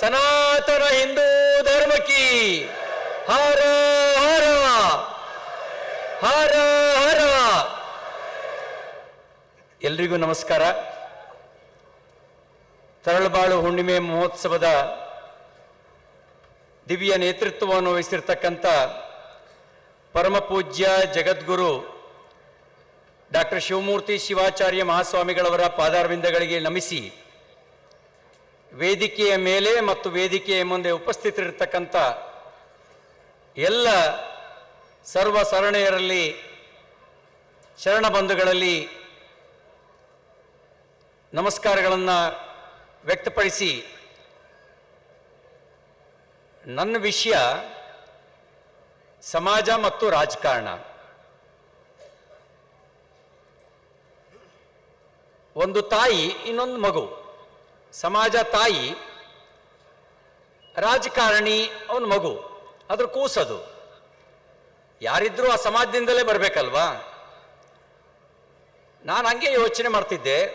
ಸನಾತನ ಹಿಂದೂ ಧರ್ಮಕ್ಕೆ ಹರ ಹರ ಹರ ಹರ. ಎಲ್ರಿಗೂ ನಮಸ್ಕಾರ. ತರಳಬಾಳು ಹುಣ್ಣಿಮೆ ಮಹೋತ್ಸವದ ದಿವ್ಯ ನೇತೃತ್ವವನ್ನು ವಹಿಸಿರ್ತಕ್ಕಂಥ ಪರಮಪೂಜ್ಯ ಜಗದ್ಗುರು ಡಾಕ್ಟರ್ ಶಿವಮೂರ್ತಿ ಶಿವಾಚಾರ್ಯ ಮಹಾಸ್ವಾಮಿಗಳವರ ಪಾದಾರವಿಂದಗಳಿಗೆ ನಮಿಸಿ ವೇದಿಕೆಯ ಮೇಲೆ ಮತ್ತು ವೇದಿಕೆಯ ಮುಂದೆ ಉಪಸ್ಥಿತರಿರ್ತಕ್ಕಂಥ ಎಲ್ಲ ಸರ್ವ ಸರಣೆಯರಲ್ಲಿ, ಶರಣ ಬಂಧುಗಳಲ್ಲಿ ನಮಸ್ಕಾರಗಳನ್ನು ವ್ಯಕ್ತಪಡಿಸಿ, ನನ್ನ ವಿಷಯ ಸಮಾಜ ಮತ್ತು ರಾಜಕಾರಣ. ಒಂದು ತಾಯಿ, ಇನ್ನೊಂದು ಮಗು. ಸಮಾಜ ತಾಯಿ, ರಾಜಕಾರಣಿ ಅವನ ಮಗು, ಅದ್ರ ಕೂಸದು. ಯಾರಿದ್ರೂ ಆ ಸಮಾಜದಿಂದಲೇ ಬರಬೇಕಲ್ವಾ? ನಾನು ಹಂಗೆ ಯೋಚನೆ ಮಾಡ್ತಿದ್ದೆ.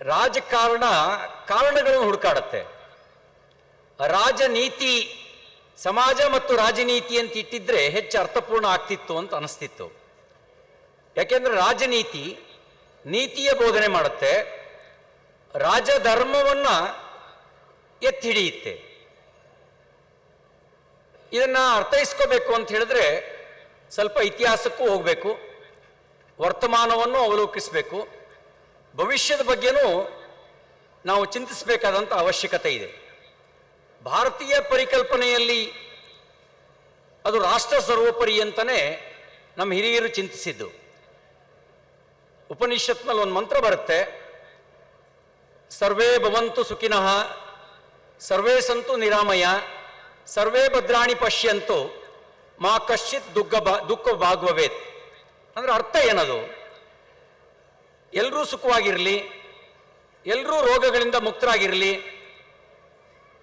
ರಾಜಕಾರಣ ಕಾರಣಗಳನ್ನು ಹುಡುಕಾಡತ್ತೆ. ರಾಜನೀತಿ, ಸಮಾಜ ಮತ್ತು ರಾಜನೀತಿ ಅಂತ ಇಟ್ಟಿದ್ರೆ ಹೆಚ್ಚು ಅರ್ಥಪೂರ್ಣ ಆಗ್ತಿತ್ತು ಅಂತ ಅನಿಸ್ತಿತ್ತು. ಯಾಕೆಂದ್ರೆ ರಾಜನೀತಿ ನೀತಿಯ ಬೋಧನೆ ಮಾಡುತ್ತೆ. ರಾಜಧರ್ಮವನ್ನ ಎತ್ತಿ ಹಿಡಿಯುತ್ತೆ ಇದನ್ನು ಅರ್ಥೈಸ್ಕೋಬೇಕು ಅಂತ ಹೇಳಿದ್ರೆ ಸ್ವಲ್ಪ ಇತಿಹಾಸಕ್ಕೂ ಹೋಗಬೇಕು, ವರ್ತಮಾನವನ್ನು ಅವಲೋಕಿಸಬೇಕು, ಭವಿಷ್ಯದ ಬಗ್ಗೆನೂ ನಾವು ಚಿಂತಿಸಬೇಕಾದಂಥ ಅವಶ್ಯಕತೆ ಇದೆ. ಭಾರತೀಯ ಪರಿಕಲ್ಪನೆಯಲ್ಲಿ ಅದು ರಾಷ್ಟ್ರ ಸರ್ವೋಪರಿ ಅಂತಲೇ ನಮ್ಮ ಹಿರಿಯರು ಚಿಂತಿಸಿದ್ದು. ಉಪನಿಷತ್ನಲ್ಲಿ ಒಂದು ಮಂತ್ರ ಬರುತ್ತೆ ಸರ್ವೇ ಭವಂತು ಸುಖಿನಃ, ಸರ್ವೇ ಸಂತು ನಿರಾಮಯ, ಸರ್ವೇ ಭದ್ರಾಣಿ ಪಶ್ಯಂತು, ಮಾ ಕಶ್ಚಿತ್ ದುಃಖ ಬಾ, ದುಃಖ ಭಾಗವೇತ್ ಅಂದ್ರೆ ಅರ್ಥ ಏನದು? ಎಲ್ಲರೂ ಸುಖವಾಗಿರಲಿ ಎಲ್ಲರೂ ರೋಗಗಳಿಂದ ಮುಕ್ತರಾಗಿರಲಿ,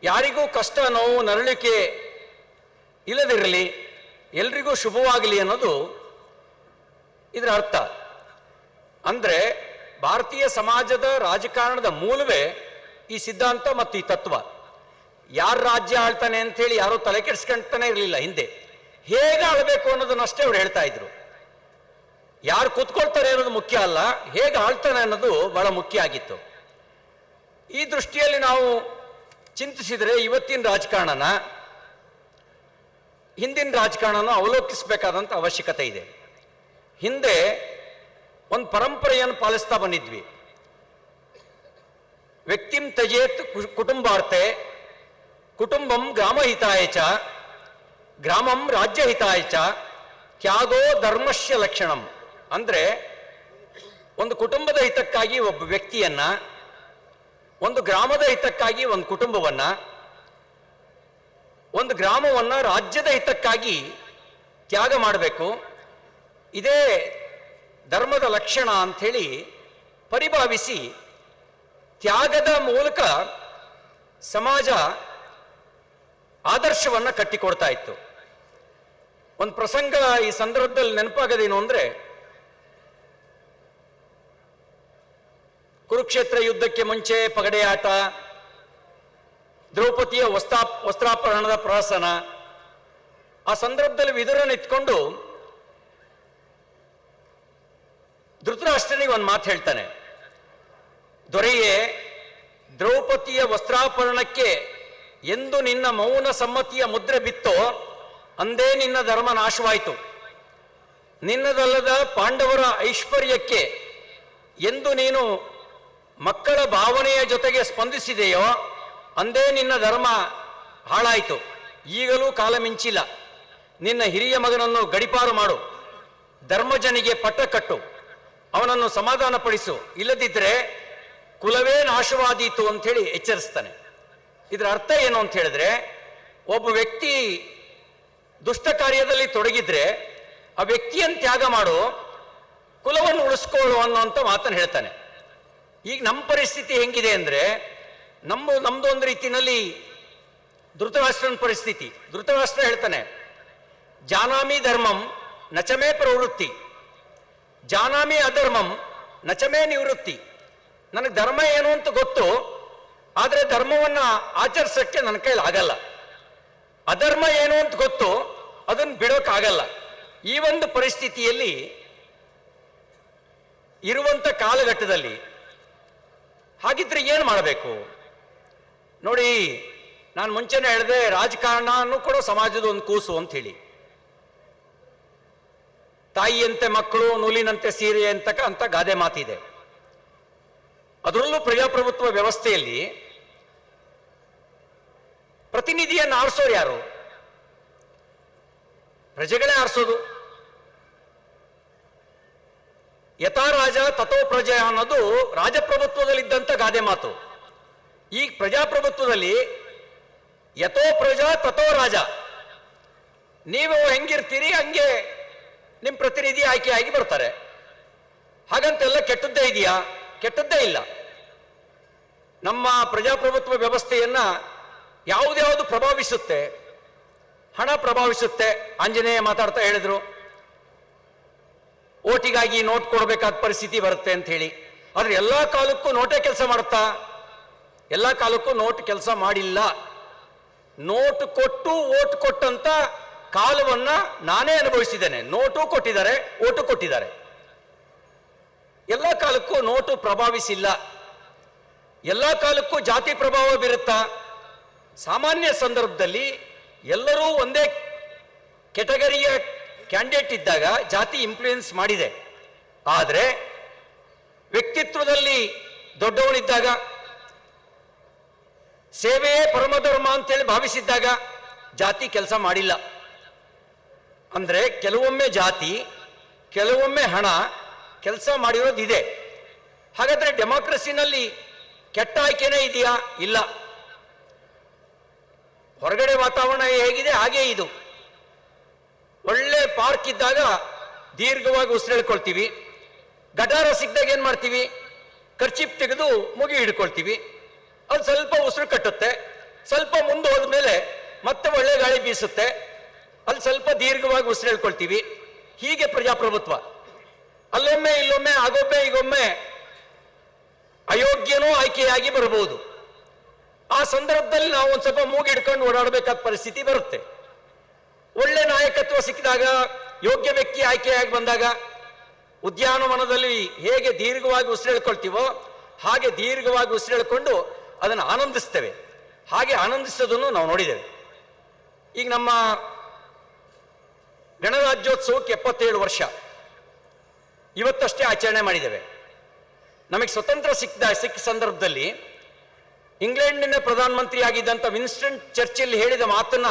ಯಾರಿಗೂ ಕಷ್ಟ, ನೋವು, ನರಳಿಕೆ ಇಲ್ಲದಿರಲಿ, ಎಲ್ರಿಗೂ ಶುಭವಾಗಲಿ ಅನ್ನೋದು ಇದರ ಅರ್ಥ. ಅಂದ್ರೆ ಭಾರತೀಯ ಸಮಾಜದ ರಾಜಕಾರಣದ ಮೂಲವೇ ಈ ಸಿದ್ಧಾಂತ ಮತ್ತು ಈ ತತ್ವ. ಯಾರು ರಾಜ್ಯ ಆಳ್ತಾನೆ ಅಂತೇಳಿ ಯಾರೋ ತಲೆ ಕೆಡಿಸ್ಕೊಂತಾನೆ ಇರಲಿಲ್ಲ ಹಿಂದೆ. ಹೇಗೆ ಆಳ್ಬೇಕು ಅನ್ನೋದನ್ನಷ್ಟೇ ಅವ್ರು ಹೇಳ್ತಾ ಇದ್ರು. ಯಾರು ಕೂತ್ಕೊಳ್ತಾರೆ ಅನ್ನೋದು ಮುಖ್ಯ ಅಲ್ಲ, ಹೇಗೆ ಆಳ್ತಾನೆ ಅನ್ನೋದು ಬಹಳ ಮುಖ್ಯ ಆಗಿತ್ತು. ಈ ದೃಷ್ಟಿಯಲ್ಲಿ ನಾವು ಚಿಂತಿಸಿದರೆ ಇವತ್ತಿನ ರಾಜಕಾರಣನ, ಹಿಂದಿನ ರಾಜಕಾರಣನ ಅವಲೋಕಿಸಬೇಕಾದಂಥ ಅವಶ್ಯಕತೆ ಇದೆ. ಹಿಂದೆ ಒಂದು ಪರಂಪರೆಯನ್ನು ಪಾಲಿಸ್ತಾ ಬಂದಿದ್ವಿ. ವ್ಯಕ್ತಿಂ ತಜೇತ್ ಕು- ಕುಟುಂಬಾರ್ತೆ ಕುಟುಂಬಂ ಗ್ರಾಮಹಿತಾಯ ಚ, ಗ್ರಾಮಂ ರಾಜ್ಯಹಿತಾಯ ಚ, ತ್ಯಾಗೋ ಧರ್ಮಶ್ಯ ಲಕ್ಷಣಂ. ಅಂದ್ರೆ ಒಂದು ಕುಟುಂಬದ ಹಿತಕ್ಕಾಗಿ ಒಬ್ಬ ವ್ಯಕ್ತಿಯನ್ನ, ಒಂದು ಗ್ರಾಮದ ಹಿತಕ್ಕಾಗಿ ಒಂದು ಕುಟುಂಬವನ್ನ, ಒಂದು ಗ್ರಾಮವನ್ನ ರಾಜ್ಯದ ಹಿತಕ್ಕಾಗಿ ತ್ಯಾಗ ಮಾಡಬೇಕು. ಇದೇ ಧರ್ಮದ ಲಕ್ಷಣ ಅಂಥೇಳಿ ಪರಿಭಾವಿಸಿ ತ್ಯಾಗದ ಮೂಲಕ ಸಮಾಜ ಆದರ್ಶವನ್ನು ಕಟ್ಟಿಕೊಡ್ತಾ ಇತ್ತು. ಒಂದು ಪ್ರಸಂಗ ಈ ಸಂದರ್ಭದಲ್ಲಿ ನೆನಪಾಗದೇನು ಅಂದ್ರೆ, ಕುರುಕ್ಷೇತ್ರ ಯುದ್ಧಕ್ಕೆ ಮುಂಚೆ ಪಗಡೆಯಾಟ, ದ್ರೌಪದಿಯ ವಸ್ತಾ ವಸ್ತ್ರಾಪರಣದ ಪ್ರಹಸನ, ಆ ಸಂದರ್ಭದಲ್ಲಿ ವಿದುರನ್ನು ಧೃತರಾಷ್ಟ್ರನಿಗೆ ಒಂದು ಮಾತು ಹೇಳ್ತಾನೆ. ದೊರೆಯೇ, ದ್ರೌಪದಿಯ ವಸ್ತ್ರಾಪರಣಕ್ಕೆ ಎಂದು ನಿನ್ನ ಮೌನ ಸಮ್ಮತಿಯ ಮುದ್ರೆ ಬಿತ್ತೋ, ಅಂದೇ ನಿನ್ನ ಧರ್ಮ ನಾಶವಾಯಿತು. ನಿನ್ನದಲ್ಲದ ಪಾಂಡವರ ಐಶ್ವರ್ಯಕ್ಕೆ ಎಂದು ನೀನು ಮಕ್ಕಳ ಭಾವನೆಯ ಜೊತೆಗೆ ಸ್ಪಂದಿಸಿದೆಯೋ, ಅಂದೇ ನಿನ್ನ ಧರ್ಮ ಹಾಳಾಯಿತು. ಈಗಲೂ ಕಾಲ ಮಿಂಚಿಲ್ಲ. ನಿನ್ನ ಹಿರಿಯ ಮಗನನ್ನು ಗಡಿಪಾರು ಮಾಡು. ಧರ್ಮಜನಿಗೆ ಪಟ್ಟ ಕಟ್ಟು ಅವನನ್ನು ಸಮಾಧಾನಪಡಿಸು. ಇಲ್ಲದಿದ್ದರೆ ಕುಲವೇ ನಾಶವಾದೀತು ಅಂಥೇಳಿ ಎಚ್ಚರಿಸ್ತಾನೆ. ಇದರ ಅರ್ಥ ಏನು ಅಂತ ಹೇಳಿದ್ರೆ, ಒಬ್ಬ ವ್ಯಕ್ತಿ ದುಷ್ಟ ಕಾರ್ಯದಲ್ಲಿ ತೊಡಗಿದ್ರೆ ಆ ವ್ಯಕ್ತಿಯನ್ನು ತ್ಯಾಗ ಮಾಡು, ಕುಲವನ್ನು ಉಳಿಸ್ಕೊಳ್ಳು ಅನ್ನೋಂಥ ಮಾತನ್ನು ಹೇಳ್ತಾನೆ. ಈಗ ನಮ್ಮ ಪರಿಸ್ಥಿತಿ ಹೆಂಗಿದೆ ಅಂದರೆ, ನಮ್ಮ ನಮ್ಮದು ಒಂದು ರೀತಿಯಲ್ಲಿ ಧೃತರಾಷ್ಟ್ರನ ಪರಿಸ್ಥಿತಿ. ಧೃತರಾಷ್ಟ್ರ ಹೇಳ್ತಾನೆ, ಜಾನಾಮಿ ಧರ್ಮಂ ನಚಮೇ ಪ್ರವೃತ್ತಿ. ಜಾನಾಮಿ ಅಧರ್ಮಂ, ನಚಮೇ ನಿವೃತ್ತಿ. ನನಗೆ ಧರ್ಮ ಏನು ಅಂತ ಗೊತ್ತು, ಆದರೆ ಧರ್ಮವನ್ನು ಆಚರಿಸೋಕ್ಕೆ ನನ್ನ ಕೈಲಿ ಆಗಲ್ಲ. ಅಧರ್ಮ ಏನು ಅಂತ ಗೊತ್ತು, ಅದನ್ನು ಬಿಡೋಕ್ಕಾಗಲ್ಲ ಈ ಒಂದು ಪರಿಸ್ಥಿತಿಯಲ್ಲಿ ಇರುವಂಥ ಕಾಲಘಟ್ಟದಲ್ಲಿ ಹಾಗಿದ್ರೆ ಏನು ಮಾಡಬೇಕು? ನೋಡಿ, ನಾನು ಮುಂಚೆನೇ ಹೇಳಿದೆ ರಾಜಕಾರಣನೂ ಕೂಡ ಸಮಾಜದ ಒಂದು ಕೂಸು ಅಂತ ಹೇಳಿ. ತಾಯಿಯಂತೆ ಮಕ್ಕಳು, ನೂಲಿನಂತೆ ಸೀರೆ ಅಂತಕ್ಕ ಅಂತ ಗಾದೆ ಮಾತಿದೆ. ಅದರಲ್ಲೂ ಪ್ರಜಾಪ್ರಭುತ್ವ ವ್ಯವಸ್ಥೆಯಲ್ಲಿ ಪ್ರತಿನಿಧಿಯನ್ನು ಆರಿಸೋರು ಯಾರು? ಪ್ರಜೆಗಳೇ ಆರಿಸೋದು. ಯಥಾ ರಾಜ ತಥೋ ಪ್ರಜೆ ಅನ್ನೋದು ರಾಜಪ್ರಭುತ್ವದಲ್ಲಿದ್ದಂಥ ಗಾದೆ ಮಾತು. ಈ ಪ್ರಜಾಪ್ರಭುತ್ವದಲ್ಲಿ ಯಥೋ ಪ್ರಜಾ ತಥೋ ರಾಜ. ನೀವು ಹೆಂಗಿರ್ತೀರಿ ಹಂಗೆ ನಿಮ್ಮ ಪ್ರತಿನಿಧಿ ಆಯ್ಕೆಯಾಗಿ ಬರ್ತಾರೆ. ಹಾಗಂತೆಲ್ಲ ಕೆಟ್ಟದ್ದೇ ಇದೆಯಾ? ಕೆಟ್ಟದ್ದೇ ಇಲ್ಲ. ನಮ್ಮ ಪ್ರಜಾಪ್ರಭುತ್ವ ವ್ಯವಸ್ಥೆಯನ್ನ ಯಾವುದ್ಯಾವುದು ಪ್ರಭಾವಿಸುತ್ತೆ? ಹಣ ಪ್ರಭಾವಿಸುತ್ತೆ, ಆಂಜನೇಯ ಮಾತಾಡ್ತಾ ಹೇಳಿದ್ರು. ಓಟಿಗಾಗಿ ನೋಟ್ ಕೊಡಬೇಕಾದ ಪರಿಸ್ಥಿತಿ ಬರುತ್ತೆ ಅಂತ ಹೇಳಿ. ಆದ್ರೆ ಎಲ್ಲಾ ಕಾಲಕ್ಕೂ ನೋಟೇ ಕೆಲಸ ಮಾಡುತ್ತಾ? ಎಲ್ಲಾ ಕಾಲಕ್ಕೂ ನೋಟ್ ಕೆಲಸ ಮಾಡಿಲ್ಲ. ನೋಟ್ ಕೊಟ್ಟು, ಓಟ್ ಕೊಟ್ಟಂತ ಕಾಲವನ್ನ ನಾನೇ ಅನುಭವಿಸಿದ್ದೇನೆ. ನೋಟು ಕೊಟ್ಟಿದ್ದಾರೆ, ಓಟು ಕೊಟ್ಟಿದ್ದಾರೆ. ಎಲ್ಲ ಕಾಲಕ್ಕೂ ನೋಟು ಪ್ರಭಾವಿಸಿಲ್ಲ. ಎಲ್ಲ ಕಾಲಕ್ಕೂ ಜಾತಿ ಪ್ರಭಾವ ಬೀರುತ್ತಾ? ಸಾಮಾನ್ಯ ಸಂದರ್ಭದಲ್ಲಿ ಎಲ್ಲರೂ ಒಂದೇ ಕೆಟಗರಿಯ ಕ್ಯಾಂಡಿಡೇಟ್ ಇದ್ದಾಗ ಜಾತಿ ಇನ್ಫ್ಲೂಯೆನ್ಸ್ ಮಾಡಿದೆ. ಆದರೆ ವ್ಯಕ್ತಿತ್ವದಲ್ಲಿ ದೊಡ್ಡವನಿದ್ದಾಗ ಸೇವೆಯೇ ಪರಮಧರ್ಮ ಅಂತೇಳಿ ಭಾವಿಸಿದ್ದಾಗ ಜಾತಿ ಕೆಲಸ ಮಾಡಿಲ್ಲ. ಅಂದ್ರೆ ಕೆಲವೊಮ್ಮೆ ಜಾತಿ, ಕೆಲವೊಮ್ಮೆ ಹಣ ಕೆಲಸ ಮಾಡಿರೋದಿದೆ. ಹಾಗಾದ್ರೆ ಡೆಮಾಕ್ರಸಿನಲ್ಲಿ ಕೆಟ್ಟ ಆಯ್ಕೆನೇ ಇದೆಯಾ? ಇಲ್ಲ. ಹೊರಗಡೆ ವಾತಾವರಣ ಹೇಗಿದೆ, ಹಾಗೇ ಇದು. ಒಳ್ಳೆ ಪಾರ್ಕ್ ಇದ್ದಾಗ ದೀರ್ಘವಾಗಿ ಉಸಿರೆಳ್ಕೊಳ್ತೀವಿ ಗಟಾರ ಸಿಕ್ಕಿದಾಗ ಏನ್ ಮಾಡ್ತೀವಿ? ಖರ್ಚಿಪ್ ತೆಗೆದು ಮುಗಿ ಹಿಡ್ಕೊಳ್ತೀವಿ. ಅದು ಸ್ವಲ್ಪ ಉಸಿರು ಕಟ್ಟುತ್ತೆ. ಸ್ವಲ್ಪ ಮುಂದೆ ಹೋದ್ಮೇಲೆ ಮತ್ತೆ ಒಳ್ಳೆ ಗಾಳಿ ಬೀಸುತ್ತೆ. ಅಲ್ಲಿ ಸ್ವಲ್ಪ ದೀರ್ಘವಾಗಿ ಉಸಿರೇಳ್ಕೊಳ್ತೀವಿ ಹೀಗೆ ಪ್ರಜಾಪ್ರಭುತ್ವ. ಅಲ್ಲೊಮ್ಮೆ ಇಲ್ಲೊಮ್ಮೆ ಆಗೊಮ್ಮೆ ಈಗೊಮ್ಮೆ ಅಯೋಗ್ಯನೂ ಆಯ್ಕೆಯಾಗಿ ಬರಬಹುದು. ಆ ಸಂದರ್ಭದಲ್ಲಿ ನಾವು ಒಂದು ಸ್ವಲ್ಪ ಮೂಗಿಡ್ಕೊಂಡು ಓಡಾಡಬೇಕಾದ ಪರಿಸ್ಥಿತಿ ಬರುತ್ತೆ. ಒಳ್ಳೆ ನಾಯಕತ್ವ ಸಿಕ್ಕಿದಾಗ, ಯೋಗ್ಯ ವ್ಯಕ್ತಿ ಆಯ್ಕೆಯಾಗಿ ಬಂದಾಗ, ಉದ್ಯಾನವನದಲ್ಲಿ ಹೇಗೆ ದೀರ್ಘವಾಗಿ ಉಸಿರೇಳ್ಕೊಳ್ತೀವೋ ಹಾಗೆ ದೀರ್ಘವಾಗಿ ಉಸಿರೇಳ್ಕೊಂಡು ಅದನ್ನು ಆನಂದಿಸ್ತೇವೆ. ಹಾಗೆ ಆನಂದಿಸೋದನ್ನು ನಾವು ನೋಡಿದ್ದೇವೆ. ಈಗ ನಮ್ಮ ಗಣರಾಜ್ಯೋತ್ಸವಕ್ಕೆ ಎಪ್ಪತ್ತೇಳು ವರ್ಷ. ಇವತ್ತಷ್ಟೇ ಆಚರಣೆ ಮಾಡಿದ್ದೇವೆ. ನಮಗೆ ಸ್ವತಂತ್ರ ಸಿಕ್ಕಿದ, ಸಿಕ್ಕ ಸಂದರ್ಭದಲ್ಲಿ ಇಂಗ್ಲೆಂಡಿನ ಪ್ರಧಾನಮಂತ್ರಿ ಆಗಿದ್ದಂಥ ವಿನ್ಸ್ಟನ್ ಚರ್ಚಿಲ್ ಹೇಳಿದ ಮಾತನ್ನ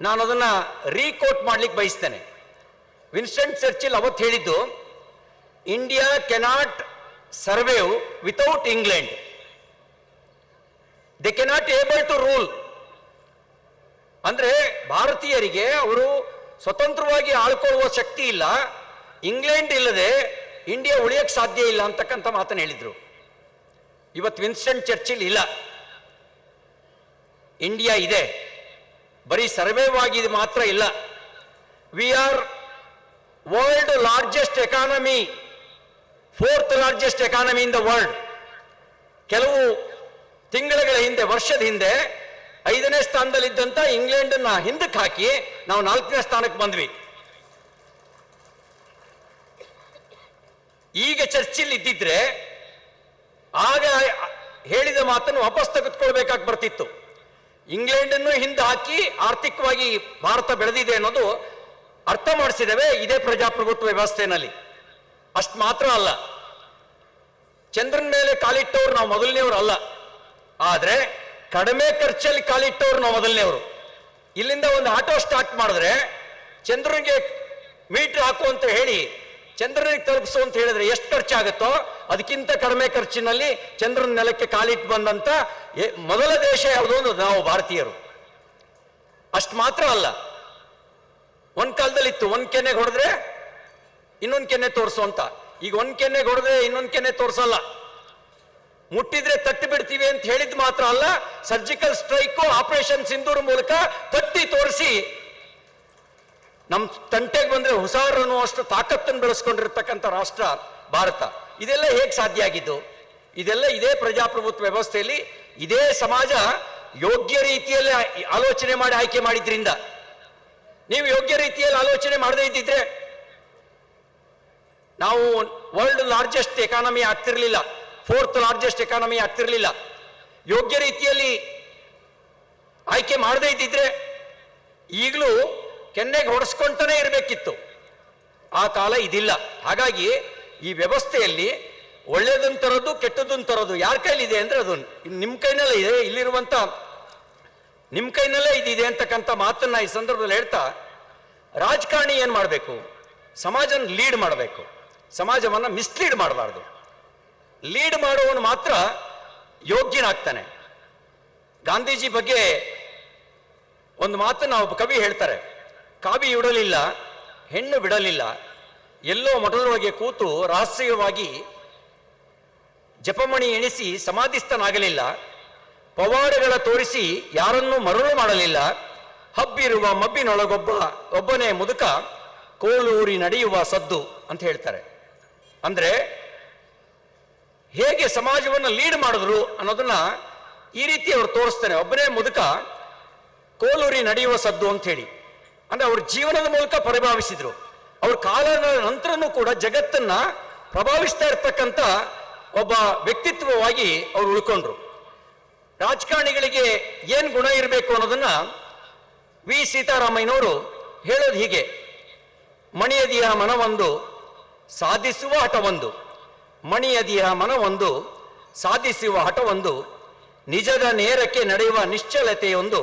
ನಾನು ಅದನ್ನ ರೀಕೋಟ್ ಮಾಡ್ಲಿಕ್ಕೆ ಬಯಸ್ತೇನೆ. ವಿನ್ಸ್ಟನ್ ಚರ್ಚಿಲ್ ಅವತ್ತು ಹೇಳಿದ್ದು, India cannot survive without England. They cannot able to rule. ಅಂದ್ರೆ ಭಾರತೀಯರಿಗೆ ಅವರು ಸ್ವತಂತ್ರವಾಗಿ ಆಳ್ಕೊಳ್ಳುವ ಶಕ್ತಿ ಇಲ್ಲ. ಇಂಗ್ಲೆಂಡ್ ಇಲ್ಲದೆ ಇಂಡಿಯಾ ಉಳಿಯಕ್ಕೆ ಸಾಧ್ಯ ಇಲ್ಲ ಅಂತಕ್ಕಂಥ ಮಾತನ್ನು ಹೇಳಿದ್ರು. ಇವತ್ತು ವಿನ್ಸ್ಟನ್ ಚರ್ಚಿಲ್ ಇಲ್ಲ. ಇಂಡಿಯಾ ಇದೆ. ಬರೀ ಸರ್ವೇವಾಗಿ ಮಾತ್ರ ಇಲ್ಲ. We are world largest economy, fourth largest economy in the world. ಕೆಲವು ತಿಂಗಳುಗಳ ಹಿಂದೆ, ವರ್ಷದ ಹಿಂದೆ, ಐದನೇ ಸ್ಥಾನದಲ್ಲಿದ್ದಂಥ ಇಂಗ್ಲೆಂಡನ್ನು ಹಿಂದಕ್ಕೆ ಹಾಕಿ ನಾವು ನಾಲ್ಕನೇ ಸ್ಥಾನಕ್ಕೆ ಬಂದ್ವಿ. ಈಗ ಚರ್ಚಿಲ್ ಇದ್ದಿದ್ರೆ ಆಗ ಹೇಳಿದ ಮಾತನ್ನು ವಾಪಸ್ ತೆಗೆದುಕೊಳ್ಬೇಕಾಗಿ ಬರ್ತಿತ್ತು. ಇಂಗ್ಲೆಂಡನ್ನು ಹಿಂದೆ ಹಾಕಿ ಆರ್ಥಿಕವಾಗಿ ಭಾರತ ಬೆಳೆದಿದೆ ಅನ್ನೋದು ಅರ್ಥ ಮಾಡಿಸಿದ್ದೇವೆ ಇದೇ ಪ್ರಜಾಪ್ರಭುತ್ವ ವ್ಯವಸ್ಥೆನಲ್ಲಿ. ಅಷ್ಟು ಮಾತ್ರ ಅಲ್ಲ. ಚಂದ್ರನ ಮೇಲೆ ಕಾಲಿಟ್ಟವ್ರು ನಾವು ಮೊದಲನೇವ್ರು ಅಲ್ಲ. ಆದ್ರೆ ಕಡಿಮೆ ಖರ್ಚಲ್ಲಿ ಕಾಲಿಟ್ಟವ್ರು ನಾವು ಮೊದಲನೇವರು ಇಲ್ಲಿಂದ ಒಂದು ಆಟೋ ಸ್ಟಾರ್ಟ್ ಮಾಡಿದ್ರೆ ಚಂದ್ರನಿಗೆ ಮೀಟರ್ ಹಾಕು ಅಂತ ಹೇಳಿ ಚಂದ್ರನಿಗೆ ತಲುಪಿಸು ಅಂತ ಹೇಳಿದ್ರೆ ಎಷ್ಟು ಖರ್ಚಾಗುತ್ತೋ ಅದಕ್ಕಿಂತ ಕಡಿಮೆ ಖರ್ಚಿನಲ್ಲಿ ಚಂದ್ರನ ನೆಲಕ್ಕೆ ಕಾಲಿಟ್ಟು ಬಂದಂತ ಮೊದಲ ದೇಶ ಯಾವುದು ಅಂದ್ರೆ ನಾವು ಭಾರತೀಯರು. ಅಷ್ಟು ಮಾತ್ರ ಅಲ್ಲ. ಒಂದು ಕಾಲದಲ್ಲಿ ಇತ್ತು ಒಂದ್ ಕೆನೆಗೆ ಹೊಡೆದ್ರೆ ಇನ್ನೊಂದು ಕೆನೆ ತೋರಿಸು ಅಂತ. ಈಗ ಒಂದು ಕೆನೆಗೆ ಹೊಡೆದ್ರೆ ಇನ್ನೊಂದು ಕೆನೆ ತೋರಿಸಲ್ಲ. ಮುಟ್ಟಿದ್ರೆ ತಟ್ಟಿ ಬಿಡ್ತೀವಿ ಅಂತ ಹೇಳಿದ್ ಮಾತ್ರ ಅಲ್ಲ ಸರ್ಜಿಕಲ್ ಸ್ಟ್ರೈಕ್ ಆಪರೇಷನ್ ಸಿಂಧೂರ್ ಮೂಲಕ ತಟ್ಟಿ ತೋರಿಸಿ ನಮ್ ತಂಟೆಗೆ ಬಂದ್ರೆ ಹೊಸವರನ್ನು ಅಷ್ಟು ತಾಕತ್ತನ್ನು ಬೆಳೆಸ್ಕೊಂಡಿರ್ತಕ್ಕಂಥ ರಾಷ್ಟ್ರ ಭಾರತ. ಇದೆಲ್ಲ ಹೇಗೆ ಸಾಧ್ಯ ಆಗಿದ್ದು? ಇದೆಲ್ಲ ಇದೇ ಪ್ರಜಾಪ್ರಭುತ್ವ ವ್ಯವಸ್ಥೆಯಲ್ಲಿ ಇದೇ ಸಮಾಜ ಯೋಗ್ಯ ರೀತಿಯಲ್ಲಿ ಆಲೋಚನೆ ಮಾಡಿ ಆಯ್ಕೆ ಮಾಡಿದ್ರಿಂದ. ನೀವು ಯೋಗ್ಯ ರೀತಿಯಲ್ಲಿ ಆಲೋಚನೆ ಮಾಡದೇ ಇದ್ದಿದ್ರೆ ನಾವು ವರ್ಲ್ಡ್ ಲಾರ್ಜೆಸ್ಟ್ ಎಕಾನಮಿ ಆಗ್ತಿರ್ಲಿಲ್ಲ. ಫೋರ್ತ್ ಲಾರ್ಜೆಸ್ಟ್ ಎಕಾನಮಿ ಆಗ್ತಿರಲಿಲ್ಲ. ಯೋಗ್ಯ ರೀತಿಯಲ್ಲಿ ಆಯ್ಕೆ ಮಾಡದೇ ಇದ್ದಿದ್ರೆ ಈಗಲೂ ಕೆನ್ನೆಗೆ ಹೊಡೆಸ್ಕೊಂತಾನೆ ಇರಬೇಕಿತ್ತು. ಆ ಕಾಲ ಇದಿಲ್ಲ. ಹಾಗಾಗಿ ಈ ವ್ಯವಸ್ಥೆಯಲ್ಲಿ ಒಳ್ಳೆಯದನ್ನು ತರೋದು ಕೆಟ್ಟದನ್ನು ತರೋದು ಯಾರ ಕೈಲಿದೆ ಅಂದರೆ ಅದು ನಿಮ್ಮ ಕೈನಲ್ಲೇ ಇದೆ. ಇಲ್ಲಿರುವಂಥ ನಿಮ್ಮ ಕೈನಲ್ಲೇ ಇದಿದೆ ಅಂತಕ್ಕಂಥ ಮಾತನ್ನು ಈ ಸಂದರ್ಭದಲ್ಲಿ ಹೇಳ್ತಾ, ರಾಜಕಾರಣಿ ಏನು ಮಾಡಬೇಕು? ಸಮಾಜನ ಲೀಡ್ ಮಾಡಬೇಕು. ಸಮಾಜವನ್ನು ಮಿಸ್ಲೀಡ್ ಮಾಡಬಾರ್ದು. ಲೀಡ್ ಮಾಡುವವನು ಮಾತ್ರ ಯೋಗ್ಯನಾಗ್ತಾನೆ. ಗಾಂಧೀಜಿ ಬಗ್ಗೆ ಒಂದು ಮಾತನ್ನ ಒಬ್ಬ ಕವಿ ಹೇಳ್ತಾರೆ, ಕಾವಿ ಇಡಲಿಲ್ಲ, ಹೆಣ್ಣು ಬಿಡಲಿಲ್ಲ, ಎಲ್ಲೋ ಮೊದಲೊಳಗೆ ಕೂತು ರಹಸ್ಯವಾಗಿ ಜಪಮಣಿ ಎಣಿಸಿ ಸಮಾಧಿಸ್ಥನಾಗಲಿಲ್ಲ, ಪವಾಡಗಳ ತೋರಿಸಿ ಯಾರನ್ನೂ ಮರಳು ಮಾಡಲಿಲ್ಲ, ಹಬ್ಬಿರುವ ಮಬ್ಬಿನೊಳಗೊಬ್ಬ ಒಬ್ಬನೇ ಮುದುಕ, ಕೋಳೂರಿ ನಡೆಯುವ ಸದ್ದು ಅಂತ ಹೇಳ್ತಾರೆ. ಅಂದ್ರೆ ಹೇಗೆ ಸಮಾಜವನ್ನು ಲೀಡ್ ಮಾಡಿದ್ರು ಅನ್ನೋದನ್ನ ಈ ರೀತಿ ಅವರು ತೋರಿಸ್ತಾರೆ. ಒಬ್ಬನೇ ಮುದುಕ ಕೋಲೂರಿ ನಡೆಯುವ ಸದ್ದು ಅಂತ ಹೇಳಿ. ಅಂದ್ರೆ ಅವ್ರ ಜೀವನದ ಮೂಲಕ ಪ್ರಭಾವಿಸಿದ್ರು. ಅವ್ರ ಕಾಲದ ನಂತರನೂ ಕೂಡ ಜಗತ್ತನ್ನ ಪ್ರಭಾವಿಸ್ತಾ ಇರ್ತಕ್ಕಂಥ ಒಬ್ಬ ವ್ಯಕ್ತಿತ್ವವಾಗಿ ಅವ್ರು ಉಳ್ಕೊಂಡ್ರು. ರಾಜಕಾರಣಿಗಳಿಗೆ ಏನು ಗುಣ ಇರಬೇಕು ಅನ್ನೋದನ್ನ ವಿ. ಸೀತಾರಾಮಯ್ಯನವರು ಹೇಳೋದು ಹೀಗೆ. ಮಣಿಯದಿಯ ಮನವೊಂದು ಸಾಧಿಸುವ ಹಠವೊಂದು. ಮಣಿಯದಿಯ ಮನವೊಂದು ಸಾಧಿಸುವ ಹಠವೊಂದು, ನಿಜದ ನೇರಕ್ಕೆ ನಡೆಯುವ ನಿಶ್ಚಲತೆಯೊಂದು,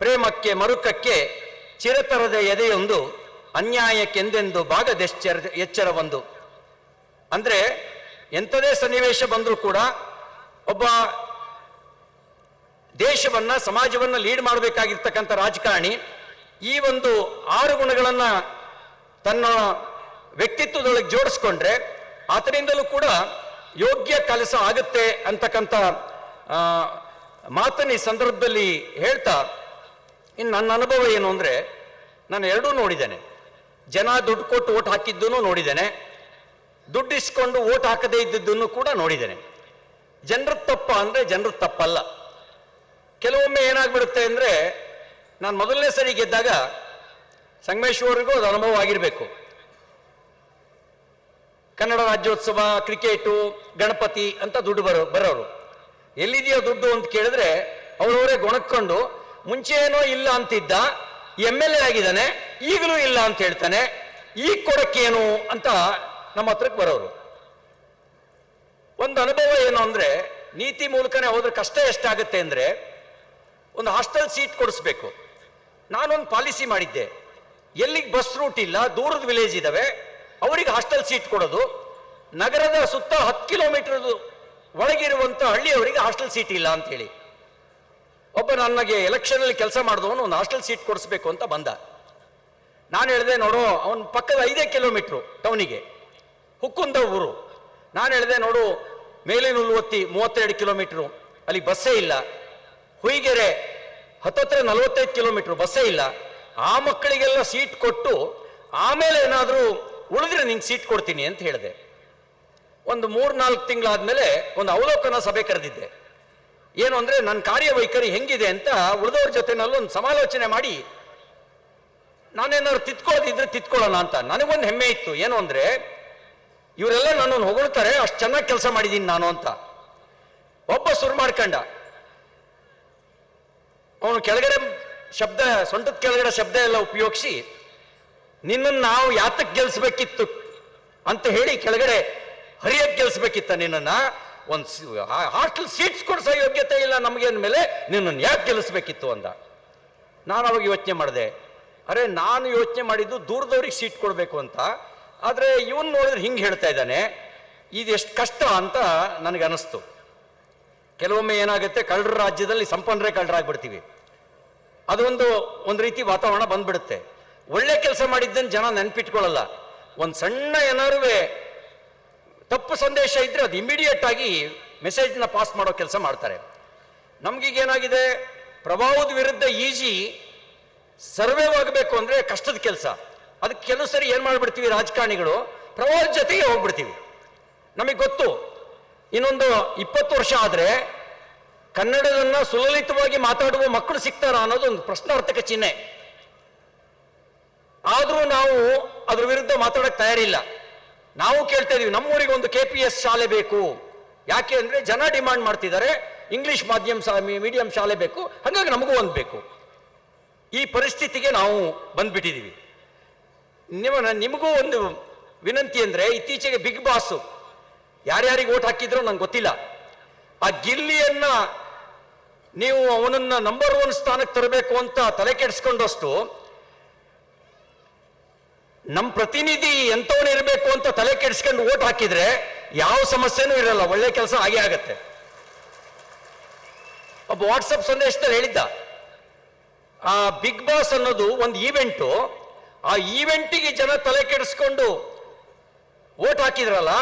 ಪ್ರೇಮಕ್ಕೆ ಮರುಕಕ್ಕೆ ಚಿರತರದ ಎದೆಯೊಂದು, ಅನ್ಯಾಯಕ್ಕೆಂದೆಂದು ಭಾಗದೆಚ್ಚರ, ಎಚ್ಚರವೊಂದು. ಅಂದರೆ ಎಂಥದೇ ಸನ್ನಿವೇಶ ಬಂದರೂ ಕೂಡ ಒಬ್ಬ ದೇಶವನ್ನು, ಸಮಾಜವನ್ನು ಲೀಡ್ ಮಾಡಬೇಕಾಗಿರ್ತಕ್ಕಂಥ ರಾಜಕಾರಣಿ ಈ ಒಂದು ಆರು ಗುಣಗಳನ್ನು ತನ್ನ ವ್ಯಕ್ತಿತ್ವದೊಳಗೆ ಜೋಡಿಸ್ಕೊಂಡ್ರೆ ಆತನಿಂದಲೂ ಕೂಡ ಯೋಗ್ಯ ಕೆಲಸ ಆಗುತ್ತೆ ಅಂತಕ್ಕಂಥ ಮಾತನ್ನ ಈ ಸಂದರ್ಭದಲ್ಲಿ ಹೇಳ್ತಾ, ಇನ್ನು ನನ್ನ ಅನುಭವ ಏನು ಅಂದರೆ, ನಾನು ಎರಡೂ ನೋಡಿದ್ದೇನೆ. ಜನ ದುಡ್ಡು ಕೊಟ್ಟು ಓಟ್ ಹಾಕಿದ್ದನ್ನು ನೋಡಿದ್ದೇನೆ. ದುಡ್ಡು ಇಸ್ಕೊಂಡು ಓಟ್ ಹಾಕದೇ ಇದ್ದದ್ದನ್ನು ಕೂಡ ನೋಡಿದ್ದೇನೆ. ಜನರ ತಪ್ಪ ಅಂದರೆ ಜನರ ತಪ್ಪಲ್ಲ. ಕೆಲವೊಮ್ಮೆ ಏನಾಗ್ಬಿಡುತ್ತೆ ಅಂದರೆ, ನಾನು ಮೊದಲನೇ ಸರಿ ಗೆದ್ದಾಗ ಸಂಗಮೇಶ್ವರಿಗೂ ಅದು ಅನುಭವ ಆಗಿರಬೇಕು. ಕನ್ನಡ ರಾಜ್ಯೋತ್ಸವ ಕ್ರಿಕೆಟು ಗಣಪತಿ ಅಂತ ದುಡ್ಡು ಬರೋ ಬರೋರು. ಎಲ್ಲಿದೆಯೋ ದುಡ್ಡು ಅಂತ ಕೇಳಿದ್ರೆ ಅವರವರೇ ಗೊಣಕ್ಕೊಂಡು ಮುಂಚೆ ಏನೋ ಇಲ್ಲ ಅಂತಿದ್ದ ಎಂ ಎಲ್ ಎ ಆಗಿದ್ದಾನೆ, ಈಗಲೂ ಇಲ್ಲ ಅಂತ ಹೇಳ್ತಾನೆ ಈಗ ಕೊಡಕ್ಕೇನು ಅಂತ ನಮ್ಮ ಹತ್ರಕ್ಕೆ ಬರೋರು. ಒಂದು ಅನುಭವ ಏನು ಅಂದ್ರೆ, ನೀತಿ ಮೂಲಕನೇ ಹೋದ್ರೆ ಕಷ್ಟ ಎಷ್ಟಾಗುತ್ತೆ ಅಂದ್ರೆ, ಒಂದು ಹಾಸ್ಟೆಲ್ ಸೀಟ್ ಕೊಡಿಸ್ಬೇಕು. ನಾನೊಂದು ಪಾಲಿಸಿ ಮಾಡಿದ್ದೆ. ಎಲ್ಲಿಗೆ ಬಸ್ ರೂಟ್ ಇಲ್ಲ, ದೂರದ ವಿಲೇಜ್ ಇದಾವೆ ಅವರಿಗೆ ಹಾಸ್ಟೆಲ್ ಸೀಟ್ ಕೊಡೋದು. ನಗರದ ಸುತ್ತ ಹತ್ತು ಕಿಲೋಮೀಟರ್ ಹಳ್ಳಿ ಹಳ್ಳಿಯವರಿಗೆ ಹಾಸ್ಟೆಲ್ ಸೀಟ್ ಇಲ್ಲ ಅಂತ ಹೇಳಿ ಒಬ್ಬ ನನಗೆ ಎಲೆಕ್ಷನ್ ಅಲ್ಲಿ ಕೆಲಸ ಮಾಡಿದವನು ಒಂದು ಹಾಸ್ಟೆಲ್ ಸೀಟ್ ಕೊಡಿಸ್ಬೇಕು ಅಂತ ಬಂದ. ನಾನು ಹೇಳಿದೆ, ನೋಡು, ಅವನ ಪಕ್ಕದ ಐದೇ ಕಿಲೋಮೀಟ್ರು ಟೌನಿಗೆ ಹುಕ್ಕುಂದ ಊರು. ನಾನು ಹೇಳಿದೆ, ನೋಡು ಮೇಲಿನ ಉಲ್ವತ್ತಿ ಮೂವತ್ತೆರಡು ಕಿಲೋಮೀಟ್ರು ಅಲ್ಲಿ ಬಸ್ಸೇ ಇಲ್ಲ. ಹುಯಿಗೆರೆ, ಹತ್ತತ್ರ ನಲವತ್ತೈದು ಕಿಲೋಮೀಟ್ರು ಬಸ್ಸೇ ಇಲ್ಲ. ಆ ಮಕ್ಕಳಿಗೆಲ್ಲ ಸೀಟ್ ಕೊಟ್ಟು ಆಮೇಲೆ ಏನಾದರೂ ಉಳಿದ್ರೆ ನಿಂಗೆ ಸೀಟ್ ಕೊಡ್ತೀನಿ ಅಂತ ಹೇಳಿದೆ. ಒಂದು ಮೂರು ನಾಲ್ಕು ತಿಂಗಳಾದ್ಮೇಲೆ ಒಂದು ಅವಲೋಕನ ಸಭೆ ಕರೆದಿದ್ದೆ. ಏನು ಅಂದರೆ ನನ್ನ ಕಾರ್ಯವೈಖರಿ ಹೆಂಗಿದೆ ಅಂತ ಉಳಿದವ್ರ ಜೊತೆನಲ್ಲೂ ಒಂದು ಸಮಾಲೋಚನೆ ಮಾಡಿ, ನಾನೇನಾದ್ರು ತಿತ್ಕೊಳ್ಳೋದಿದ್ರೆ ತಿತ್ಕೊಳ್ಳೋಣ ಅಂತ. ನನಗೊಂದು ಹೆಮ್ಮೆ ಇತ್ತು. ಏನು ಅಂದರೆ, ಇವರೆಲ್ಲ ನನ್ನನ್ನು ಹೊಗಳ್ತಾರೆ, ಅಷ್ಟು ಚೆನ್ನಾಗಿ ಕೆಲಸ ಮಾಡಿದ್ದೀನಿ ನಾನು ಅಂತ. ಒಬ್ಬ ಶುರು ಮಾಡ್ಕೊಂಡ. ಅವನು ಕೆಳಗಡೆ ಶಬ್ದ ಸೊಂಟದ ಕೆಳಗಡೆ ಶಬ್ದ ಎಲ್ಲ ಉಪಯೋಗಿಸಿ ನಿನ್ನನ್ನು ನಾವು ಯಾತಕ್ಕೆ ಗೆಲ್ಸ್ಬೇಕಿತ್ತು ಅಂತ ಹೇಳಿ ಕೆಳಗಡೆ ಹರಿಯಕ್ಕೆ ಗೆಲ್ಸ್ಬೇಕಿತ್ತ ನಿನ್ನನ್ನ? ಒಂದು ಹಾಸ್ಟೆಲ್ ಸೀಟ್ಸ್ ಕೊಡ್ಸೋ ಯೋಗ್ಯತೆ ಇಲ್ಲ ನಮಗೆ ಮೇಲೆ? ನಿನ್ನನ್ನು ಯಾಕೆ ಗೆಲ್ಲಿಸ್ಬೇಕಿತ್ತು ಅಂದ. ನಾನು ಅವಾಗ ಯೋಚನೆ ಮಾಡಿದೆ, ಅರೆ, ನಾನು ಯೋಚನೆ ಮಾಡಿದ್ದು ದೂರದವ್ರಿಗೆ ಸೀಟ್ ಕೊಡಬೇಕು ಅಂತ. ಆದರೆ ಇವನು ನೋಡಿದ್ರೆ ಹಿಂಗೆ ಹೇಳ್ತಾ ಇದ್ದಾನೆ, ಇದು ಎಷ್ಟು ಕಷ್ಟ ಅಂತ ನನಗೆ ಅನಿಸ್ತು ಕೆಲವೊಮ್ಮೆ ಏನಾಗುತ್ತೆ, ಕಳ್ಳರ ರಾಜ್ಯದಲ್ಲಿ ಸಂಪನ್ನರೇ ಕಳ್ಳರಾಗ್ಬಿಡ್ತೀವಿ. ಅದೊಂದು, ಒಂದು ರೀತಿ ವಾತಾವರಣ ಬಂದ್ಬಿಡುತ್ತೆ. ಒಳ್ಳೆ ಕೆಲಸ ಮಾಡಿದ್ದನ್ನು ಜನ ನೆನ್ಪಿಟ್ಕೊಳ್ಳಲ್ಲ. ಒಂದು ಸಣ್ಣ ಏನಾರು ತಪ್ಪು ಸಂದೇಶ ಇದ್ರೆ ಅದು ಇಮಿಡಿಯೇಟ್ ಆಗಿ ಮೆಸೇಜ್ನ ಪಾಸ್ ಮಾಡೋ ಕೆಲಸ ಮಾಡ್ತಾರೆ. ನಮ್ಗೀಗ ಏನಾಗಿದೆ ಪ್ರಭಾವದ ವಿರುದ್ಧ ಈಜಿ ಸರ್ವೇ ಆಗಬೇಕು ಅಂದರೆ ಕಷ್ಟದ ಕೆಲಸ. ಅದಕ್ಕೆ ಕೆಲವು ಸರಿ ಏನು ಮಾಡಿಬಿಡ್ತೀವಿ ರಾಜಕಾರಣಿಗಳು? ಪ್ರಭಾವದ ಜೊತೆಗೆ ಹೋಗ್ಬಿಡ್ತೀವಿ. ನಮಗೆ ಗೊತ್ತು. ಇನ್ನೊಂದು ಇಪ್ಪತ್ತು ವರ್ಷ ಆದರೆ ಕನ್ನಡವನ್ನು ಸುಲಲಿತವಾಗಿ ಮಾತಾಡುವ ಮಕ್ಕಳು ಸಿಗ್ತಾರ ಅನ್ನೋದು ಒಂದು ಪ್ರಶ್ನಾರ್ಥಕ ಚಿಹ್ನೆ. ಆದರೂ ನಾವು ಅದ್ರ ವಿರುದ್ಧ ಮಾತಾಡಕ್ ತಯಾರಿಲ್ಲ. ನಾವು ಕೇಳ್ತಾ ಇದೀವಿ, ನಮ್ಮೂರಿಗೆ ಒಂದು ಕೆ ಪಿ ಎಸ್ ಶಾಲೆ ಬೇಕು. ಯಾಕೆ ಅಂದ್ರೆ ಜನ ಡಿಮಾಂಡ್ ಮಾಡ್ತಿದ್ದಾರೆ ಇಂಗ್ಲಿಷ್ ಮಾಧ್ಯಮ ಮೀಡಿಯಂ ಶಾಲೆ ಬೇಕು, ಹಾಗಾಗಿ ನಮಗೂ ಒಂದು ಬೇಕು. ಈ ಪರಿಸ್ಥಿತಿಗೆ ನಾವು ಬಂದ್ಬಿಟ್ಟಿದ್ದೀವಿ ನಿಮ್ಮ, ನಿಮಗೂ ಒಂದು ವಿನಂತಿ ಅಂದ್ರೆ ಇತ್ತೀಚೆಗೆ ಬಿಗ್ ಬಾಸ್ ಯಾರ್ಯಾರಿಗೆ ಓಟ್ ಹಾಕಿದ್ರೋ ನಂಗೆ ಗೊತ್ತಿಲ್ಲ. ಆ ಗಿಲ್ಲಿಯನ್ನ ನೀವು ಅವನನ್ನ ನಂಬರ್ ಒನ್ ಸ್ಥಾನಕ್ಕೆ ತರಬೇಕು ಅಂತ ತಲೆ ಕೆಡಿಸ್ಕೊಂಡಷ್ಟು ನಮ್ಮ ಪ್ರತಿನಿಧಿ ಎಂಥವನಿರಬೇಕು ಇರಬೇಕು ಅಂತ ತಲೆ ಕೆಡಿಸ್ಕೊಂಡು ಓಟ್ ಹಾಕಿದ್ರೆ ಯಾವ ಸಮಸ್ಯೆನೂ ಇರಲ್ಲ, ಒಳ್ಳೆ ಕೆಲಸ ಹಾಗೆ ಆಗತ್ತೆ. ಒಬ್ಬ ವಾಟ್ಸಪ್ ಸಂದೇಶದಲ್ಲಿ ಹೇಳಿದ್ದ, ಆ ಬಿಗ್ ಬಾಸ್ ಅನ್ನೋದು ಒಂದು ಈವೆಂಟು, ಆ ಈವೆಂಟಿಗೆ ಜನ ತಲೆ ಕೆಡಿಸ್ಕೊಂಡು ಓಟ್ ಹಾಕಿದ್ರಲ್ಲ,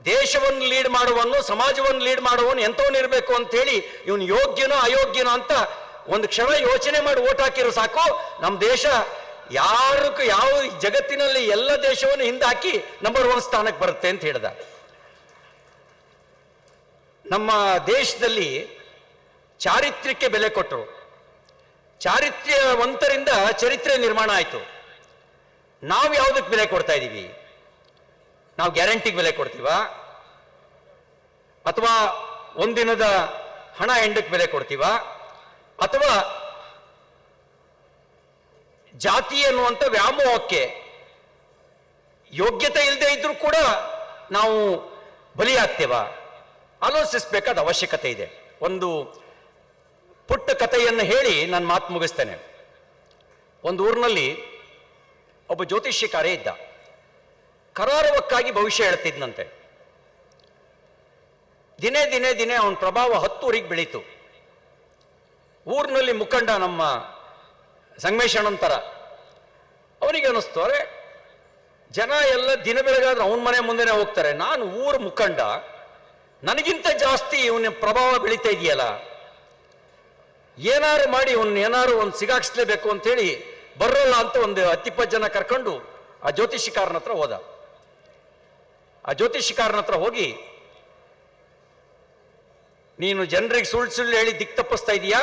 ದೇಶವನ್ನು ಲೀಡ್ ಮಾಡುವನು ಸಮಾಜವನ್ನು ಲೀಡ್ ಮಾಡುವನು ಎಂಥವನಿರಬೇಕು ಇರಬೇಕು ಅಂತ ಹೇಳಿ ಇವನು ಯೋಗ್ಯನೋ ಅಯೋಗ್ಯನೋ ಅಂತ ಒಂದು ಕ್ಷಣ ಯೋಚನೆ ಮಾಡಿ ಓಟ್ ಹಾಕಿರೋ ಸಾಕು ನಮ್ಮ ದೇಶ ಯಾರಕ್ಕೂ ಯಾವ ಜಗತ್ತಿನಲ್ಲಿ ಎಲ್ಲ ದೇಶವನ್ನು ಹಿಂದಾಕಿ ನಂಬರ್ ಒನ್ ಸ್ಥಾನಕ್ಕೆ ಬರುತ್ತೆ ಅಂತ ಹೇಳ್ದ. ನಮ್ಮ ದೇಶದಲ್ಲಿ ಚಾರಿತ್ರ್ಯಕ್ಕೆ ಬೆಲೆ ಕೊಟ್ಟರು. ಚಾರಿತ್ರ್ಯವಂತರಿಂದ ಚರಿತ್ರೆ ನಿರ್ಮಾಣ ಆಯಿತು. ನಾವು ಯಾವುದಕ್ಕೆ ಬೆಲೆ ಕೊಡ್ತಾ ಇದ್ದೀವಿ ನಾವು ಗ್ಯಾರಂಟಿಗೆ ಬೆಲೆ ಕೊಡ್ತೀವಾ? ಅಥವಾ ಒಂದಿನದ ಹಣ ಎಂಡಕ್ಕೆ ಬೆಲೆ ಕೊಡ್ತೀವಾ? ಅಥವಾ ಜಾತಿ ಅನ್ನುವಂಥ ವ್ಯಾಮೋಹಕ್ಕೆ ಯೋಗ್ಯತೆ ಇಲ್ಲದೆ ಇದ್ರೂ ಕೂಡ ನಾವು ಬಲಿಯಾಗ್ತೇವ? ಆಲೋಚಿಸಬೇಕಾದ ಅವಶ್ಯಕತೆ ಇದೆ. ಒಂದು ಪುಟ್ಟ ಕಥೆಯನ್ನು ಹೇಳಿ ನಾನು ಮಾತು ಮುಗಿಸ್ತೇನೆ. ಒಂದು ಊರಿನಲ್ಲಿ ಒಬ್ಬ ಜ್ಯೋತಿಷ್ಯಕಾರೇ ಇದ್ದ. ಕರಾರವಕ್ಕಾಗಿ ಭವಿಷ್ಯ ಹೇಳ್ತಿದ್ನಂತೆ. ದಿನೇ ದಿನೇ ದಿನೇ ಅವನ ಪ್ರಭಾವ ಹತ್ತೂರಿಗೆ ಬೆಳೀತು. ಊರಿನಲ್ಲಿ ಮುಖಂಡ ನಮ್ಮ ಸಂಗಮೇಶಣ್ಣಂತರ ಅವನಿಗೆ ಅನ್ನಿಸ್ತು ಅರೆ ಜನ ಎಲ್ಲ ದಿನ ಬೆಳಗಾದ್ರೆ ಅವನ ಮನೆ ಮುಂದೆನೆ ಹೋಗ್ತಾರೆ. ನಾನು ಊರ ಮುಖಂಡ, ನನಗಿಂತ ಜಾಸ್ತಿ ಇವನ ಪ್ರಭಾವ ಬೆಳೀತಾ ಇದೆಯಲ್ಲ, ಏನಾರು ಮಾಡಿ ಇವನ್ ಏನಾರು ಒಂದು ಸಿಗಾಕ್ಸ್ಲೇಬೇಕು ಅಂತೇಳಿ ಬರೋಲ್ಲ ಅಂತ ಒಂದು ಹತ್ತಿಪ್ಪತ್ತು ಜನ ಕರ್ಕೊಂಡು ಆ ಜ್ಯೋತಿಷಿಕಾರನ ಹತ್ರ ಹೋದ. ಆ ಜ್ಯೋತಿಷಿಕಾರನ ಹತ್ರ ಹೋಗಿ, ನೀನು ಜನರಿಗೆ ಸುಳ್ಳು ಸುಳ್ಳು ಹೇಳಿ ದಿಕ್ ತಪ್ಪಿಸ್ತಾ ಇದೀಯಾ?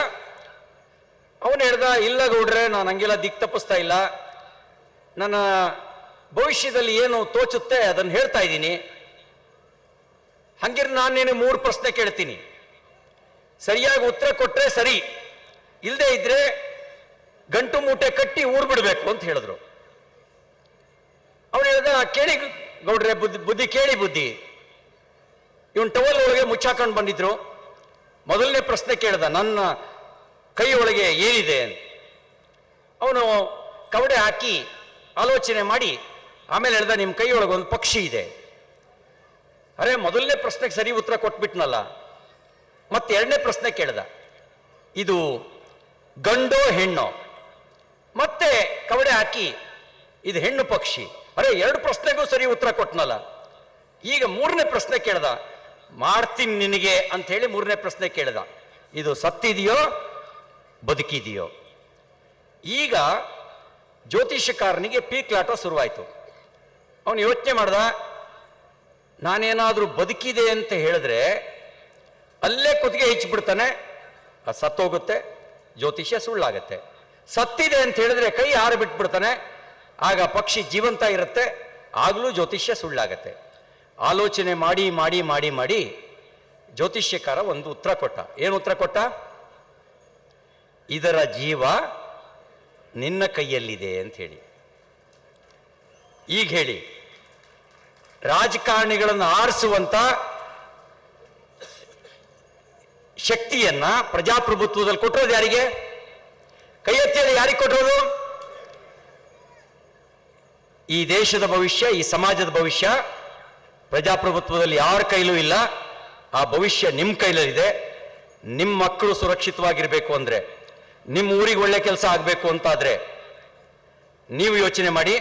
ಅವನು ಹೇಳ್ದ, ಇಲ್ಲ ಗೌಡ್ರೆ, ನಾನು ಹಂಗೆಲ್ಲ ದಿಕ್ ತಪ್ಪಿಸ್ತಾ ಇಲ್ಲ. ನನ್ನ ಭವಿಷ್ಯದಲ್ಲಿ ಏನು ತೋಚುತ್ತೆ ಅದನ್ನು ಹೇಳ್ತಾ ಇದ್ದೀನಿ. ಹಂಗಿರ್ ನಾನೇನು ಮೂರು ಪ್ರಶ್ನೆ ಕೇಳ್ತೀನಿ. ಸರಿಯಾಗಿ ಉತ್ತರ ಕೊಟ್ಟರೆ ಸರಿ ಇಲ್ಲದೆ ಇದ್ರೆ ಗಂಟು ಮೂಟೆ ಕಟ್ಟಿ ಊರ್ ಬಿಡಬೇಕು ಅಂತ ಹೇಳಿದ್ರು. ಅವನು ಹೇಳ್ದ, ಕೇಳಿ ಗೌಡ್ರೆ, ಬುದ್ಧಿ ಬುದ್ಧಿ ಕೇಳಿ ಬುದ್ಧಿ. ಇವನ್ ಟವಲ್ ಒಳಗೆ ಮುಚ್ಚಾಕೊಂಡು ಬಂದಿದ್ರು. ಮೊದಲನೇ ಪ್ರಶ್ನೆ ಕೇಳ್ದ, ನನ್ನ ಕೈ ಒಳಗೆ ಏನಿದೆ ಅವನು ಕವಡೆ ಹಾಕಿ ಆಲೋಚನೆ ಮಾಡಿ, ಆಮೇಲೆ ಹೇಳ್ದ ನಿಮ್ಮ ಕೈಯೊಳಗೆ ಒಂದು ಪಕ್ಷಿ ಇದೆ. ಅರೆ, ಮೊದಲನೇ ಪ್ರಶ್ನೆಗೆ ಸರಿ ಉತ್ತರ ಕೊಟ್ಬಿಟ್ನಲ್ಲ. ಮತ್ತೆ ಎರಡನೇ ಪ್ರಶ್ನೆ ಕೇಳ್ದ. ಇದು ಗಂಡೋ ಹೆಣ್ಣೋ? ಮತ್ತೆ ಕವಡೆ ಹಾಕಿ, ಇದು ಹೆಣ್ಣು ಪಕ್ಷಿ. ಅರೆ, ಎರಡು ಪ್ರಶ್ನೆಗೂ ಸರಿ ಉತ್ತರ ಕೊಟ್ನಲ್ಲ. ಈಗ ಮೂರನೇ ಪ್ರಶ್ನೆ ಕೇಳ್ದ. ಮಾಡ್ತೀನಿ ನಿನಗೆ ಅಂತ ಹೇಳಿ ಮೂರನೇ ಪ್ರಶ್ನೆ ಕೇಳ್ದ. ಇದು ಸತ್ತಿದೆಯೋ? ಬದುಕಿದೆಯೋ? ಈಗ ಜ್ಯೋತಿಷಕಾರನಿಗೆ ಪೀಕ್ಲಾಟ ಶುರುವಾಯಿತು. ಅವನು ಯೋಚನೆ ಮಾಡ್ದ, ನಾನೇನಾದರೂ ಬದುಕಿದೆ ಅಂತ ಹೇಳಿದ್ರೆ ಅಲ್ಲೇ ಕುತ್ತಿಗೆ ಹೆಚ್ಚಿಬಿಡ್ತಾನೆ ಅದು ಸತ್ತೋಗುತ್ತೆ, ಜ್ಯೋತಿಷ್ಯ ಸುಳ್ಳಾಗತ್ತೆ. ಸತ್ತಿದೆ ಅಂತ ಹೇಳಿದ್ರೆ ಕೈ ಹಾರು ಬಿಟ್ಬಿಡ್ತಾನೆ, ಆಗ ಪಕ್ಷಿ ಜೀವಂತ ಇರುತ್ತೆ, ಆಗಲೂ ಜ್ಯೋತಿಷ್ಯ ಸುಳ್ಳಾಗತ್ತೆ. ಆಲೋಚನೆ ಮಾಡಿ ಮಾಡಿ ಮಾಡಿ ಮಾಡಿ ಜ್ಯೋತಿಷ್ಯಕಾರ ಒಂದು ಉತ್ತರ ಕೊಟ್ಟ. ಏನು ಉತ್ತರ ಕೊಟ್ಟ? ಇದರ ಜೀವ ನಿನ್ನ ಕೈಯಲ್ಲಿದೆ ಅಂತ ಹೇಳಿ. ಈಗ ಹೇಳಿ, ರಾಜಕಾರಣಿಗಳನ್ನು ಆರಿಸುವಂತ ಶಕ್ತಿಯನ್ನ ಪ್ರಜಾಪ್ರಭುತ್ವದಲ್ಲಿ ಕೊಟ್ಟಿರೋದು ಯಾರಿಗೆ? ಕೈ ಎತ್ತಿಯಲ್ಲಿ ಯಾರಿಗೆ ಕೊಟ್ಟಿರೋದು? ಈ ದೇಶದ ಭವಿಷ್ಯ, ಈ ಸಮಾಜದ ಭವಿಷ್ಯ ಪ್ರಜಾಪ್ರಭುತ್ವದಲ್ಲಿ ಯಾರ ಕೈಲೂ ಇಲ್ಲ. ಆ ಭವಿಷ್ಯ ನಿಮ್ಮ ಕೈಲಲ್ಲಿದೆ. ನಿಮ್ಮ ಮಕ್ಕಳು ಸುರಕ್ಷಿತವಾಗಿರ್ಬೇಕು ಅಂದ್ರೆ ನಿಮ್ಮ ಊರಿಗೆ ಒಳ್ಳೆ ಕೆಲಸ ಆಗಬೇಕು ಅಂತಾದ್ರೆ ನೀವು ಯೋಚನೆ ಮಾಡಿ,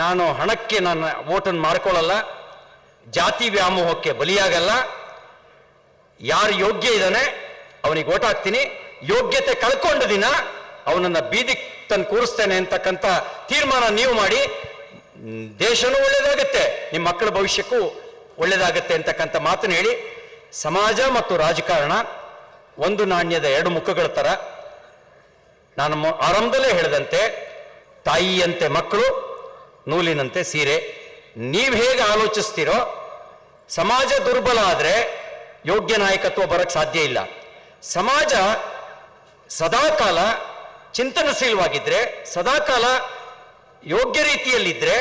ನಾನು ಹಣಕ್ಕೆ ನನ್ನ ಓಟನ್ನು ಮಾಡ್ಕೊಳ್ಳಲ್ಲ, ಜಾತಿ ವ್ಯಾಮೋಹಕ್ಕೆ ಬಲಿಯಾಗಲ್ಲ, ಯಾರು ಯೋಗ್ಯ ಇದ್ದಾನೆ ಅವನಿಗೆ ಓಟ್ ಹಾಕ್ತೀನಿ, ಯೋಗ್ಯತೆ ಕಳ್ಕೊಂಡ ದಿನ ಅವನನ್ನ ಬೀದಿಗೆ ತಂದು ಕೂರಿಸ್ತೇನೆ ಅಂತಕ್ಕಂಥ ತೀರ್ಮಾನ ನೀವು ಮಾಡಿ, ದೇಶನೂ ಒಳ್ಳೇದಾಗುತ್ತೆ ನಿಮ್ಮ ಮಕ್ಕಳ ಭವಿಷ್ಯಕ್ಕೂ ಒಳ್ಳೇದಾಗುತ್ತೆ ಅಂತಕ್ಕಂಥ ಮಾತನ್ನು ಹೇಳಿ, ಸಮಾಜ ಮತ್ತು ರಾಜಕಾರಣ ಒಂದು ನಾಣ್ಯದ ಎರಡು ಮುಖಗಳ ಥರ ನಾನು ಆರಂಭದಲ್ಲೇ ಹೇಳಿದಂತೆ, ತಾಯಿಯಂತೆ ಮಕ್ಕಳು, ನೂಲಿನಂತೆ ಸೀರೆ. ನೀವು ಹೇಗೆ ಆಲೋಚಿಸ್ತೀರೋ, ಸಮಾಜ ದುರ್ಬಲ ಆದರೆ ಯೋಗ್ಯ ನಾಯಕತ್ವ ಬರಕ್ಕೆ ಸಾಧ್ಯ ಇಲ್ಲ. ಸಮಾಜ ಸದಾಕಾಲ ಚಿಂತನಶೀಲವಾಗಿದ್ದರೆ ಸದಾಕಾಲ ಯೋಗ್ಯ ರೀತಿಯಲ್ಲಿದ್ದರೆ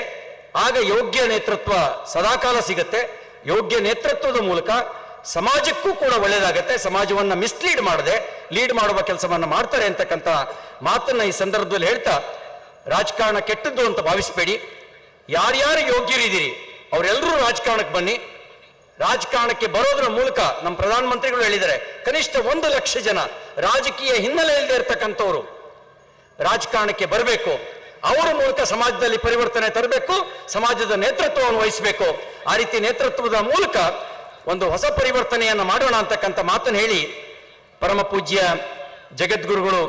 ಆಗ ಯೋಗ್ಯ ನೇತೃತ್ವ ಸದಾಕಾಲ ಸಿಗುತ್ತೆ. ಯೋಗ್ಯ ನೇತೃತ್ವದ ಮೂಲಕ ಸಮಾಜಕ್ಕೂ ಕೂಡ ಒಳ್ಳೆಯದಾಗತ್ತೆ ಸಮಾಜವನ್ನು ಮಿಸ್ಲೀಡ್ ಮಾಡದೆ ಲೀಡ್ ಮಾಡುವ ಕೆಲಸವನ್ನು ಮಾಡ್ತಾರೆ ಅಂತಕ್ಕಂಥ ಮಾತನ್ನ ಈ ಸಂದರ್ಭದಲ್ಲಿ ಹೇಳ್ತಾ, ರಾಜಕಾರಣ ಕೆಟ್ಟದ್ದು ಅಂತ ಭಾವಿಸಬೇಡಿ. ಯಾರ್ಯಾರು ಯೋಗ್ಯರಿದ್ದೀರಿ ಅವರೆಲ್ಲರೂ ರಾಜಕಾರಣಕ್ಕೆ ಬನ್ನಿ. ರಾಜಕಾರಣಕ್ಕೆ ಬರೋದ್ರ ಮೂಲಕ ನಮ್ಮ ಪ್ರಧಾನಮಂತ್ರಿಗಳು ಹೇಳಿದ್ದಾರೆ, ಕನಿಷ್ಠ ಒಂದು ಲಕ್ಷ ಜನ ರಾಜಕೀಯ ಹಿನ್ನೆಲೆ ಇಲ್ಲದೆ ಇರತಕ್ಕಂಥವ್ರು ರಾಜಕಾರಣಕ್ಕೆ ಬರಬೇಕು. ಅವರ ಮೂಲಕ ಸಮಾಜದಲ್ಲಿ ಪರಿವರ್ತನೆ ತರಬೇಕು, ಸಮಾಜದ ನೇತೃತ್ವವನ್ನು ವಹಿಸಬೇಕು. ಆ ರೀತಿ ನೇತೃತ್ವದ ಮೂಲಕ ಒಂದು ಹೊಸ ಪರಿವರ್ತನೆಯನ್ನು ಮಾಡೋಣ ಅಂತಕ್ಕಂಥ ಮಾತನ್ನು ಹೇಳಿ ಪರಮ ಪೂಜ್ಯ ಜಗದ್ಗುರುಗಳು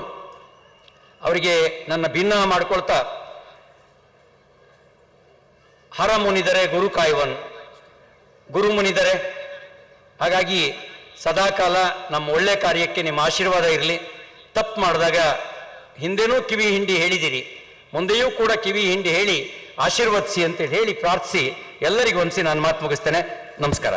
ಅವರಿಗೆ ನನ್ನ ಭಿನ್ನ ಮಾಡಿಕೊಳ್ತಾ, ಹರ ಮುನಿದರೆ ಗುರು ಕಾಯುವನ್, ಗುರು ಮುನಿದರೆ. ಹಾಗಾಗಿ ಸದಾಕಾಲ ನಮ್ಮ ಒಳ್ಳೆ ಕಾರ್ಯಕ್ಕೆ ನಿಮ್ಮ ಆಶೀರ್ವಾದ ಇರಲಿ. ತಪ್ಪು ಮಾಡಿದಾಗ ಹಿಂದೆನೂ ಕಿವಿ ಹಿಂಡಿ ಹೇಳಿದಿರಿ, ಮುಂದೆಯೂ ಕೂಡ ಕಿವಿ ಹಿಂಡಿ ಹೇಳಿ ಆಶೀರ್ವದಿಸಿ ಅಂತೇಳಿ ಹೇಳಿ ಪ್ರಾರ್ಥಿಸಿ. ಎಲ್ಲರಿಗೂ ಒಂದಿಸಿ ನಾನು ಮಾತು ಮುಗಿಸ್ತೇನೆ. ನಮಸ್ಕಾರ.